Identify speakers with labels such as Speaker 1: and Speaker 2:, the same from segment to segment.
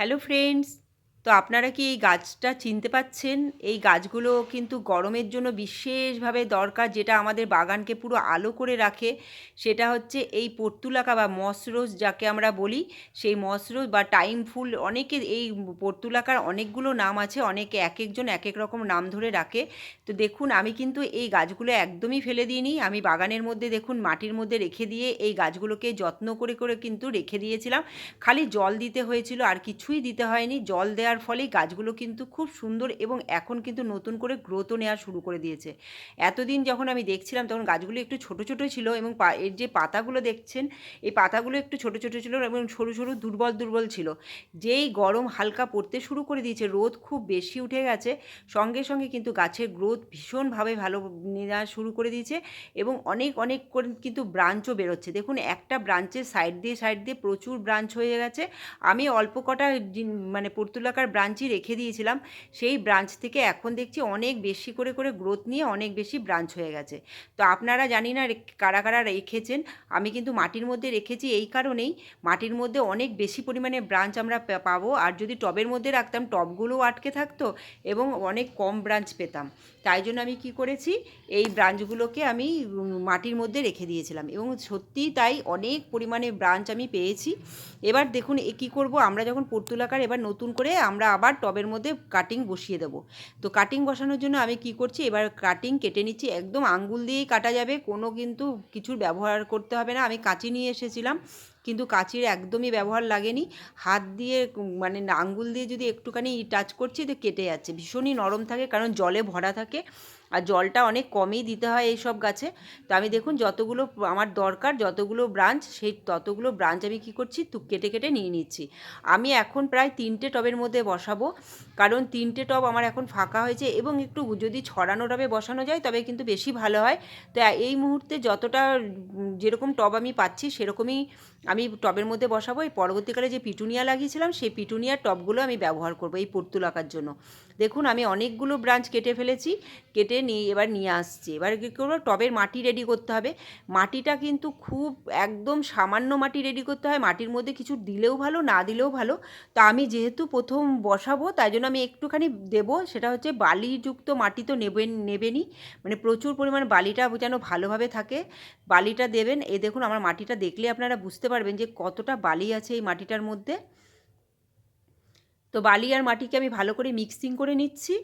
Speaker 1: Hello friends তো আপনারা কি এই গাছটা চিনতে পাচ্ছেন? এই গাছগুলো কিন্তু গরমের জন্য বিশেষভাবে দরকার, যেটা আমাদের বাগানকে পুরো আলো করে রাখে। সেটা হচ্ছে এই পর্তুলাকা বা মসরোজ যাকে আমরা বলি, সেই মসরোজ বা টাইম ফুল। অনেকে এই পর্তুলাকার অনেকগুলো নাম আছে, অনেকে এক একজন এক এক রকম নাম ধরে রাখে। তো দেখুন, আমি কিন্তু এই গাছগুলো একদমই ফেলে দিইনি। আমি বাগানের মধ্যে দেখুন, মাটির মধ্যে রেখে দিয়ে এই গাছগুলোকে যত্ন করে করে কিন্তু রেখে দিয়েছিলাম। খালি জল দিতে হয়েছিল, আর কিছুই দিতে হয়নি। জল দেওয়ার ফলেই গাছগুলো কিন্তু খুব সুন্দর এবং এখন কিন্তু নতুন করে গ্রোথও নেওয়া শুরু করে দিয়েছে। এতদিন যখন আমি দেখছিলাম তখন গাছগুলো একটু ছোট ছোট ছিল এবং এর যে পাতাগুলো দেখছেন, এই পাতাগুলো একটু ছোট ছোট ছিল এবং সরু সরু দুর্বল দুর্বল ছিল। যেই গরম হালকা পড়তে শুরু করে দিয়েছে, রোদ খুব বেশি উঠে গেছে, সঙ্গে সঙ্গে কিন্তু গাছের গ্রোথ ভীষণভাবে ভালো নেওয়া শুরু করে দিয়েছে এবং অনেক অনেক করে কিন্তু ব্রাঞ্চও বেরোচ্ছে। দেখুন, একটা ব্রাঞ্চের সাইড দিয়ে সাইড দিয়ে প্রচুর ব্রাঞ্চ হয়ে গেছে। আমি অল্প কটা মানে পর্তুলাকার ব্রাঞ্চই রেখে দিয়েছিলাম। সেই ব্রাঞ্চ থেকে এখন দেখছি অনেক বেশি করে করে গ্রোথ নিয়ে অনেক বেশি ব্রাঞ্চ হয়ে গেছে। তো আপনারা জানি না কারা কারা রেখেছেন। আমি কিন্তু মাটির মধ্যে রেখেছি এই কারণেই। মাটির মধ্যে অনেক বেশি পরিমাণে ব্রাঞ্চ আমরা পাবো। আর যদি টবের মধ্যে রাখতাম টবগুলোও আটকে থাকতো এবং অনেক কম ব্রাঞ্চ পেতাম। তাই জন্য আমি কি করেছি? এই ব্রাঞ্চগুলোকে আমি মাটির মধ্যে রেখে দিয়েছিলাম। এবং সত্যিই তাই অনেক পরিমাণে ব্রাঞ্চ আমি পেয়েছি। এবার দেখুন এ কী করব? আমরা যখন পর্তুলাকার এবার নতুন করে আমরা আবার টবের মধ্যে কাটিং বসিয়ে দেবো। তো কাটিং বসানোর জন্য আমি কি করছি? এবার কাটিং কেটে নিচ্ছি, একদম আঙ্গুল দিয়েই কাটা যাবে, কোনো কিন্তু কিছুর ব্যবহার করতে হবে না। আমি কাঁচি নিয়ে এসেছিলাম কিন্তু কাঁচির একদমই ব্যবহার লাগেনি। হাত দিয়ে মানে আঙ্গুল দিয়ে যদি একটুখানি টাচ করছি তো কেটে যাচ্ছে। ভীষণই নরম থাকে কারণ জলে ভরা থাকে। আর জলটা অনেক কমই দিতে হয় এই সব গাছে। তো আমি দেখুন যতগুলো আমার দরকার, যতগুলো ব্রাঞ্চ সেই ততগুলো ব্রাঞ্চ আমি কী করছি, তু কেটে কেটে নিয়ে নিচ্ছি। আমি এখন প্রায় তিনটে টবের মধ্যে বসাবো। কারণ তিনটে টব আমার এখন ফাঁকা হয়েছে এবং একটু যদি ছড়ানো টবে বসানো যায় তবে কিন্তু বেশি ভালো হয়। তো এই মুহূর্তে যতটা, যেরকম টব আমি পাচ্ছি সেরকমই আমি টবের মধ্যে বসাবো, এই পরবর্তীকালে যে পিটুনিয়া লাগিয়েছিলাম, সেই পিটুনিয়ার টবগুলো আমি ব্যবহার করব এই পর্তুল আঁকার জন্য। দেখুন, আমি অনেকগুলো ব্রাঞ্চ কেটে ফেলেছি, কেটে নিয়ে, এবার নিয়ে আসছি। এবার কী করব? টবের মাটি রেডি করতে হবে। মাটিটা কিন্তু খুব একদম সামান্য মাটি রেডি করতে হয়। মাটির মধ্যে কিছু দিলেও ভালো, না দিলেও ভালো। তো আমি যেহেতু প্রথম বসাবো, তাই জন্য আমি একটুখানি দেবো। সেটা হচ্ছে বালিযুক্ত মাটি তো নেবেন, নেবেনই। মানে প্রচুর পরিমাণ বালিটা যেন ভালোভাবে থাকে। বালিটা দেবেন। এই দেখুন, আমার মাটিটা দেখলে আপনারা বুঝতে পারবেন যে কতটা বালি আছে এই মাটিটার মধ্যে। তো বালি আর মাটিকে আমি ভালো করে মিক্সিং করে নিচ্ছি।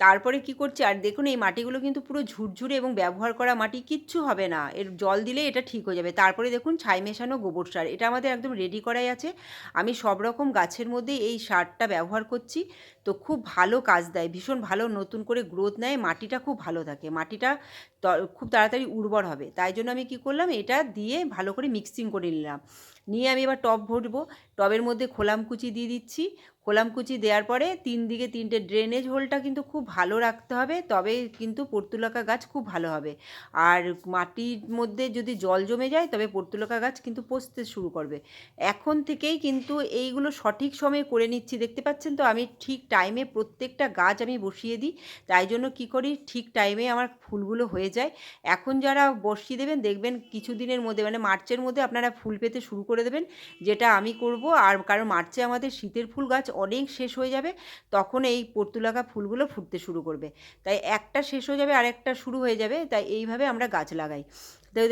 Speaker 1: তারপরে কি করছি? আর দেখুন, এই মাটিগুলো কিন্তু পুরো ঝুরঝুরে এবং ব্যবহার করা মাটি কিচ্ছু হবে না। এর জল দিলে এটা ঠিক হয়ে যাবে। তারপরে দেখুন, ছাই মেশানো গোবর সার। এটা আমাদের একদম রেডি করাই আছে। আমি সব রকম গাছের মধ্যে এই সারটা ব্যবহার করছি। তো খুব ভালো কাজ দেয়। ভীষণ ভালো নতুন করে গ্রোথ নেয়। মাটিটা খুব ভালো থাকে। মাটিটা খুব তাড়াতাড়ি উর্বর হবে। তাই জন্য আমি কি করলাম, এটা দিয়ে ভালো করে মিক্সিং করে নিলাম। নিয়ে আমি এবার টব ভরবো। টবের মধ্যে খোলাম কুচি দিয়ে দিচ্ছি। খোলাম কুচি দেওয়ার পরে তিন দিকে তিনটে ড্রেনেজ হোলটা কিন্তু খুব ভালো রাখতে হবে, তবে কিন্তু পর্তুলকা গাছ খুব ভালো হবে। আর মাটির মধ্যে যদি জল জমে যায়, তবে পর্তুলকা গাছ কিন্তু পচতে শুরু করবে। এখন থেকেই কিন্তু এইগুলো সঠিক সময়ে করে নিচ্ছি, দেখতে পাচ্ছেন তো? আমি ঠিক টাইমে প্রত্যেকটা গাছ আমি বসিয়ে দিই। তাই জন্য কি করি, ঠিক টাইমে আমার ফুলগুলো হয়ে যায়। এখন যারা বর্ষি দেবেন, দেখবেন কিছু দিনের মধ্যে মানে মার্চের মধ্যে আপনারা ফুল পেতে শুরু করে দেবেন, যেটা আমি করব। আর কারণ মার্চে আমাদের শীতের ফুল গাছ অনেক শেষ হয়ে যাবে, তখন এই পর্তুলাকা ফুলগুলো ফুটতে শুরু করবে। তাই একটা শেষ হয়ে যাবে আর একটা শুরু হয়ে যাবে, তাই এইভাবে আমরা গাছ লাগাই।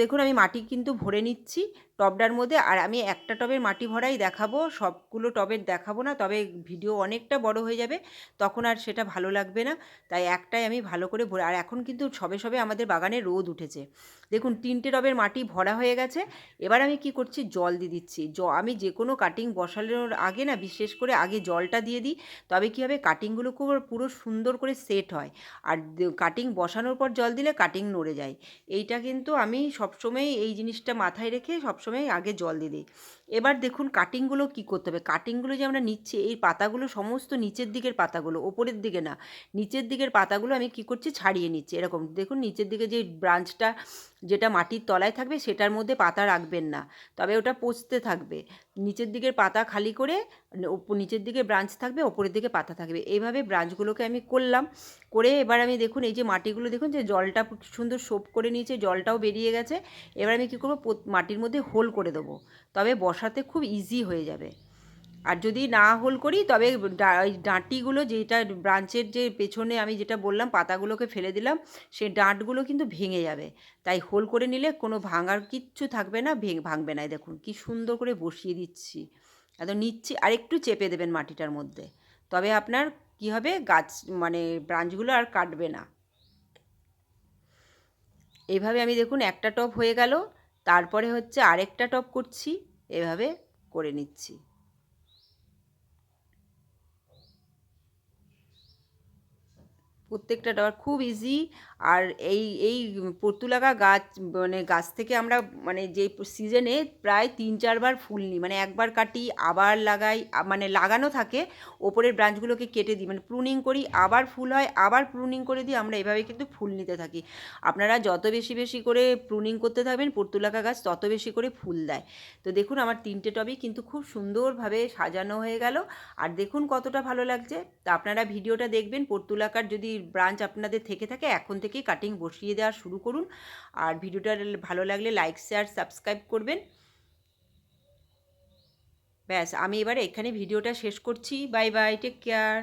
Speaker 1: দেখুন আমি মাটি কিন্তু ভরে নিচ্ছি টবটার মধ্যে, আর আমি একটা টবের মাটি ভরাই দেখাবো, সবগুলো টবের দেখাবো না, তবে ভিডিও অনেকটা বড় হয়ে যাবে, তখন আর সেটা ভালো লাগবে না, তাই একটাই আমি ভালো করে ভরে, আর এখন কিন্তু সবে সবে আমাদের বাগানে রোদ উঠেছে। দেখুন তিনটে টবের মাটি ভরা হয়ে গেছে, এবার আমি কি করছি, জল দিয়ে দিচ্ছি, জ, আমি যে কোনো কাটিং বসানোর আগে না, বিশেষ করে আগে জলটা দিয়ে দিই, তবে কী হবে কাটিংগুলো পুরো সুন্দর করে সেট হয়, আর কাটিং বসানোর পর জল দিলে কাটিং নড়ে যায়, এইটা কিন্তু আমি সবসময় এই জিনিসটা মাথায় রেখে সবসময় আগে জল দিয়ে দিই। এবার দেখুন কাটিংগুলো কী করতে হবে। কাটিংগুলো যে আমরা নিচ্ছি, এই পাতাগুলো সমস্ত নিচের দিকের পাতাগুলো, ওপরের দিকে না, নিচের দিকের পাতাগুলো আমি কী করছি? ছাড়িয়ে নিচ্ছি। এরকম দেখুন নিচের দিকে যে ব্রাঞ্চটা যেটা মাটির তলায় থাকবে সেটার মধ্যে পাতা রাখবেন না। তবে ওটা পচতে থাকবে। নিচের দিকের পাতা খালি করে নিচের দিকে ব্রাঞ্চ থাকবে, ওপরের দিকে পাতা থাকবে। এইভাবে ব্রাঞ্চগুলোকে আমি করলাম। করে এবার আমি দেখুন এই যে মাটিগুলো দেখুন যে জলটা সুন্দর সোপ করে নিয়েছে, জলটাও বেরিয়ে গেছে। এবার আমি কী করব? মাটির মধ্যে হোল করে দেবো। তবে বসাতে খুব ইজি হয়ে যাবে। আর যদি না হোল করি, তবে ডাঁটিগুলো যেটা ব্রাঞ্চের যে পেছনে আমি যেটা বললাম, পাতাগুলোকে ফেলে দিলাম, সেই ডাঁটগুলো কিন্তু ভেঙে যাবে। তাই হোল করে নিলে কোনো ভাঙার কিচ্ছু থাকবে না, ভেঙ, ভাঙবে না। দেখুন, কি সুন্দর করে বসিয়ে দিচ্ছি। একদম নিচ্ছি, আর একটু চেপে দেবেন মাটিটার মধ্যে। তবে আপনার কি হবে, গাছ মানে ব্রাঞ্চগুলো আর কাটবে না। এইভাবে আমি দেখুন, একটা টপ হয়ে গেল। তারপরে হচ্ছে আরেকটা টপ করছি। এভাবে করে নিচ্ছি। প্রত্যেকটা টাওয়ার খুব ইজি আর এই এই পর্তুলাকা গাছ মানে গাছ থেকে আমরা মানে যে সিজনে প্রায় তিন, চারবার ফুল নিই। মানে একবার কাটি, আবার লাগাই মানে লাগানো থাকে, ওপরের ব্রাঞ্চগুলোকে কেটে দিই। মানে প্রুনিং করি, আবার ফুল হয়, আবার প্রুনিং করে দিই, আমরা এভাবে কিন্তু ফুল নিতে থাকি। আপনারা যত বেশি বেশি করে প্রুনিং করতে থাকবেন, পর্তুলাকা গাছ তত বেশি করে ফুল দেয়। তো দেখুন, আমার তিনটে টবই কিন্তু খুব সুন্দরভাবে সাজানো হয়ে গেল। আর দেখুন কতটা ভালো লাগছে। তো আপনারা ভিডিওটা দেখবেন, পর্তুলাকার যদি ব্রাঞ্চ আপনাদের থেকে থাকে, এখন থেকে কাটিং বসিয়ে দেওয়া শুরু করুন। আর ভিডিওটা ভালো লাগলে লাইক শেয়ার সাবস্ক্রাইব করবেন। ব্যাস, আমি এবারে এখানে ভিডিওটা শেষ করছি। Bye bye take care